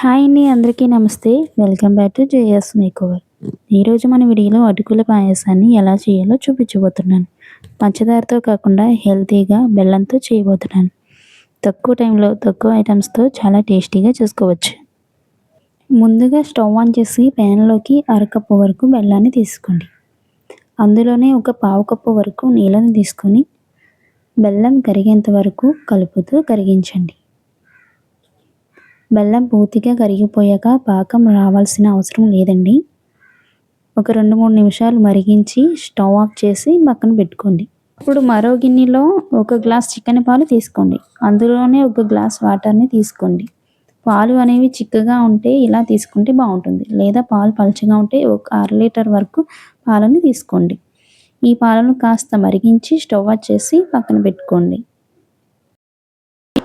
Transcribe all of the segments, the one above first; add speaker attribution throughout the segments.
Speaker 1: Hi అండి అందరికీ నమస్తే. Welcome back to JS makeover. ఈరోజు మన వీడియోలో అటుకుల పాయసాన్ని ఎలా చేయాలో చూపించబోతున్నాను. పంచదారతో కాకుండా హెల్తీగా బెల్లంతో చేయబోతున్నాను. తక్కువ టైంలో తక్కువ ఐటమ్స్తో చాలా టేస్టీగా చేసుకోవచ్చు. ముందుగా స్టవ్ ఆన్ చేసి ప్యాన్లోకి అరకప్పు వరకు బెల్లాన్ని తీసుకోండి. అందులోనే ఒక పావు కప్పు వరకు నీళ్ళని తీసుకొని బెల్లం కరిగేంత వరకు కలుపుతూ కరిగించండి. బెల్లం పూర్తిగా కరిగిపోయాక పాకం రావాల్సిన అవసరం లేదండి. ఒక రెండు మూడు నిమిషాలు మరిగించి స్టవ్ ఆఫ్ చేసి పక్కన పెట్టుకోండి. ఇప్పుడు మరో గిన్నెలో ఒక గ్లాస్ చికెన్ పాలు తీసుకోండి. అందులోనే ఒక గ్లాస్ వాటర్ని తీసుకోండి. పాలు అనేవి చిక్కగా ఉంటే ఇలా తీసుకుంటే బాగుంటుంది. లేదా పాలు పలుచగా ఉంటే ఒక అర లీటర్ వరకు పాలను తీసుకోండి. ఈ పాలను కాస్త మరిగించి స్టవ్ ఆఫ్ చేసి పక్కన పెట్టుకోండి.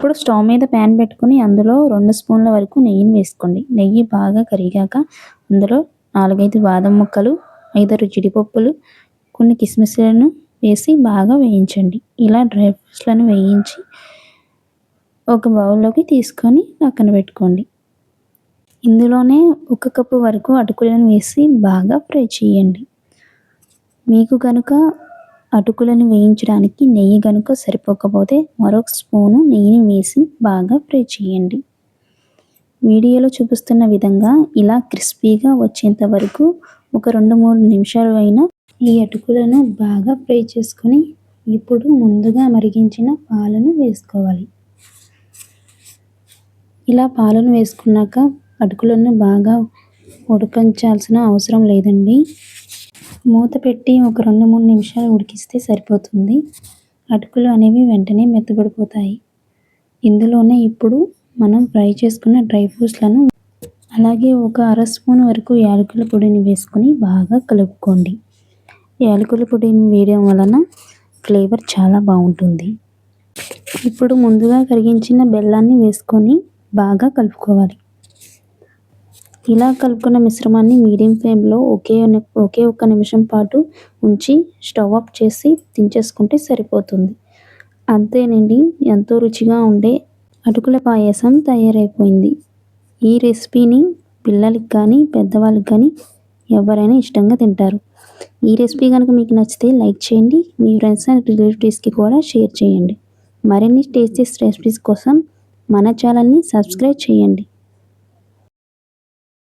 Speaker 1: ఇప్పుడు స్టవ్ మీద ప్యాన్ పెట్టుకుని అందులో రెండు స్పూన్ల వరకు నెయ్యిని వేసుకోండి. నెయ్యి బాగా కరిగాక అందులో నాలుగైదు బాదం ముక్కలు ఐదారు జీడిపప్పులు కొన్ని కిస్మిస్లను వేసి బాగా వేయించండి. ఇలా డ్రై ఫ్రూట్స్లను వేయించి ఒక బౌల్లోకి తీసుకొని పక్కన పెట్టుకోండి. ఇందులోనే ఒక కప్పు వరకు అటుకులను వేసి బాగా ఫ్రై చేయండి. మీకు కనుక అటుకులను వేయించడానికి నెయ్యి కనుక సరిపోకపోతే మరొక స్పూను నెయ్యిని వేసి బాగా ఫ్రై చేయండి. వీడియోలో చూపిస్తున్న విధంగా ఇలా క్రిస్పీగా వచ్చేంత వరకు ఒక రెండు మూడు నిమిషాలు అయినా ఈ అటుకులను బాగా ఫ్రై చేసుకొని ఇప్పుడు ముందుగా మరిగించిన పాలను వేసుకోవాలి. ఇలా పాలను వేసుకున్నాక అటుకులను బాగా ఉడకించాల్సిన అవసరం లేదండి. మూత పెట్టి ఒక రెండు మూడు నిమిషాలు ఉడికిస్తే సరిపోతుంది. అటుకులు అనేవి వెంటనే మెత్తబడిపోతాయి. ఇందులోనే ఇప్పుడు మనం ఫ్రై చేసుకున్న డ్రై ఫ్రూట్స్లను అలాగే ఒక అర స్పూన్ వరకు యాలకుల పొడిని వేసుకొని బాగా కలుపుకోండి. యాలకుల పొడిని వేయడం వలన ఫ్లేవర్ చాలా బాగుంటుంది. ఇప్పుడు ముందుగా కరిగించిన బెల్లాన్ని వేసుకొని బాగా కలుపుకోవాలి. ఇలా కలుపుకున్న మిశ్రమాన్ని మీడియం ఫ్లేమ్లో ఒకే ఒకే ఒక్క నిమిషం పాటు ఉంచి స్టవ్ ఆఫ్ చేసి దించేసుకుంటే సరిపోతుంది. అంతేనండి ఎంతో రుచిగా ఉండే అటుకుల పాయసం తయారైపోయింది. ఈ రెసిపీని పిల్లలకి కానీ పెద్దవాళ్ళకి కానీ ఎవరైనా ఇష్టంగా తింటారు. ఈ రెసిపీ కనుక మీకు నచ్చితే లైక్ చేయండి మీ ఫ్రెండ్స్ అండ్ రిలేటివ్స్కి కూడా షేర్ చేయండి. మరిన్ని టేస్టీ రెసిపీస్ కోసం మన ఛానల్ని సబ్స్క్రైబ్ చేయండి.